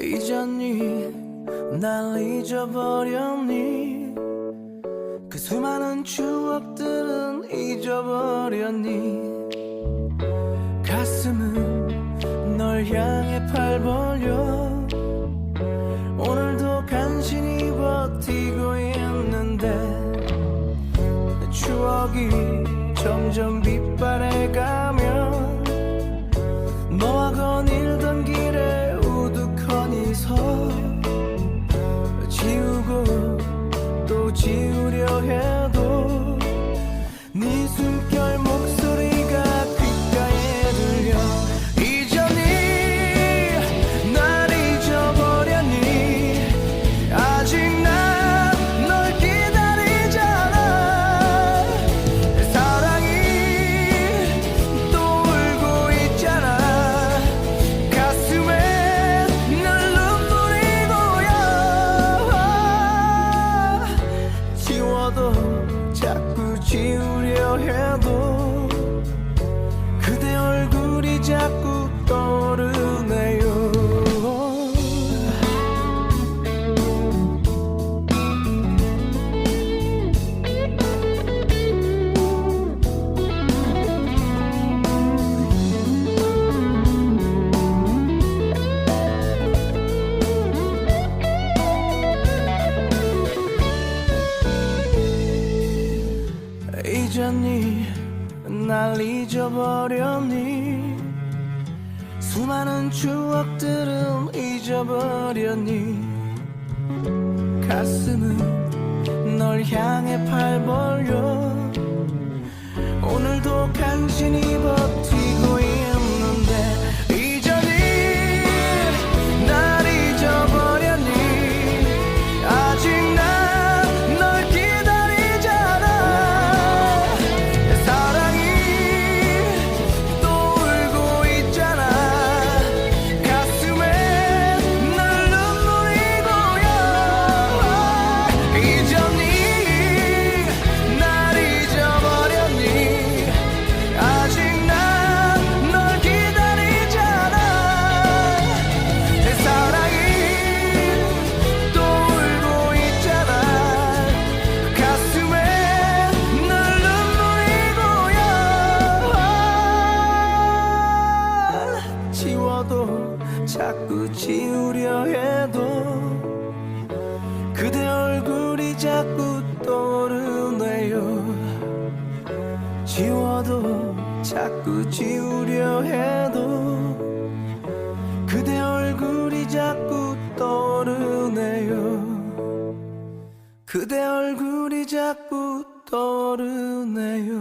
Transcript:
잊었니 날 잊어버렸니? 그 수많은 추억들은 잊어버렸니? 가슴은 널 향해 팔 벌려 오늘도 간신히 버티고 있는데 추억이 점점 빛바래가 자 잊어버렸니? 수많은 추억들은 잊어버렸니? 가슴은 널 향해 팔 벌려 자꾸 지우려 해도 그대 얼굴이 자꾸 떠오르네요. 지워도 자꾸 지우려 해도 그대 얼굴이 자꾸 떠오르네요. 그대 얼굴이 자꾸 떠오르네요